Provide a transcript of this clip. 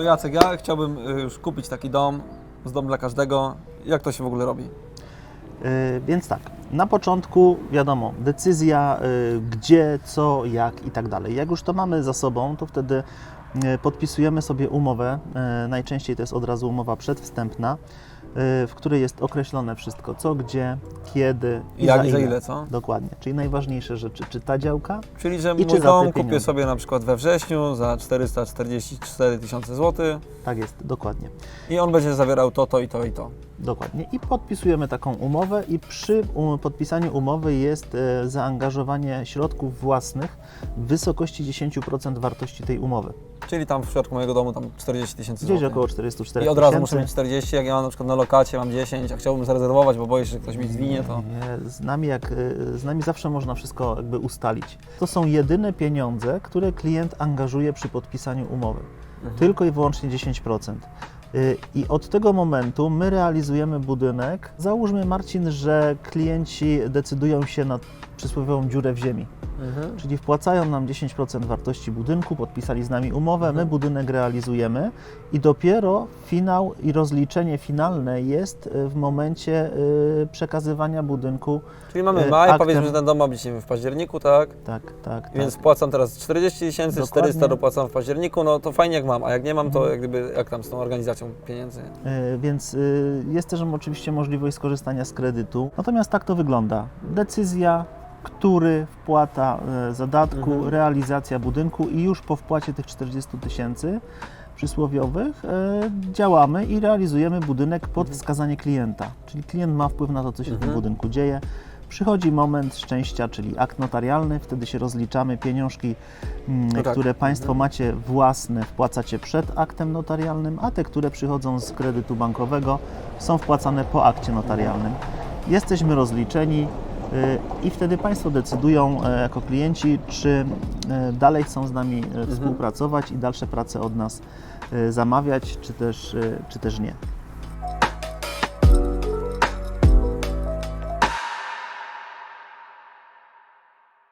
To Jacek, ja chciałbym y, już kupić taki dom, z dom dla każdego. Jak to się w ogóle robi? Y, Więc tak, na początku wiadomo, decyzja y, gdzie, co, jak i tak dalej. Jak już to mamy za sobą, to wtedy y, podpisujemy sobie umowę. y, Najczęściej to jest od razu umowa przedwstępna, w której jest określone wszystko, co, gdzie, kiedy i Jak za i za ile. ile, co? Dokładnie, czyli najważniejsze rzeczy, czy ta działka, Czyli, że I czy za te kupię pieniądze? sobie na przykład we wrześniu za 444 tysiące złotych tak jest, dokładnie. i on będzie zawierał to, to i to i to. Dokładnie. I podpisujemy taką umowę i przy um, podpisaniu umowy jest e, zaangażowanie środków własnych w wysokości 10% wartości tej umowy. Czyli tam w przypadku mojego domu tam 40 tysięcy Gdzieś złotych. około 404 I od razu muszę mieć 40, jak ja mam na przykład na lokacie mam 10, a chciałbym zarezerwować, bo boję się, że ktoś mi zwinie, to... Nie, z nami, jak, e, z nami zawsze można wszystko jakby ustalić. To są jedyne pieniądze, które klient angażuje przy podpisaniu umowy. Mhm. Tylko i wyłącznie 10%. Y, I od tego momentu my realizujemy budynek. Załóżmy, Marcin, że klienci decydują się na przysłowiową dziurę w ziemi. Mhm. Czyli wpłacają nam 10% wartości budynku, podpisali z nami umowę, my Mhm. budynek realizujemy i dopiero finał i rozliczenie finalne jest y, w momencie y, przekazywania budynku. Czyli mamy E, maj, aktem- powiedzmy, że ten dom ma być w październiku, tak? Tak, tak, tak. Więc wpłacam teraz 40 tysięcy, Dokładnie. 400 dopłacam w październiku, no to fajnie jak mam, a jak nie mam, to Mhm. jak gdyby, jak tam z tą organizacją pieniędzy? Więc jest też oczywiście możliwość skorzystania z kredytu. Natomiast tak to wygląda. Decyzja, który wpłata y, zadatku, Mhm. realizacja budynku i już po wpłacie tych 40 tysięcy przysłowiowych y, działamy i realizujemy budynek pod wskazanie klienta. Czyli klient ma wpływ na to, co się w tym Mhm. budynku dzieje. Przychodzi moment szczęścia, czyli akt notarialny, wtedy się rozliczamy pieniążki, mm, No tak. które Państwo macie własne, wpłacacie przed aktem notarialnym, a te, które przychodzą z kredytu bankowego, są wpłacane po akcie notarialnym. Jesteśmy rozliczeni i wtedy Państwo decydują e, jako klienci, czy e, dalej chcą z nami e, współpracować i dalsze prace od nas zamawiać, czy też, czy też nie.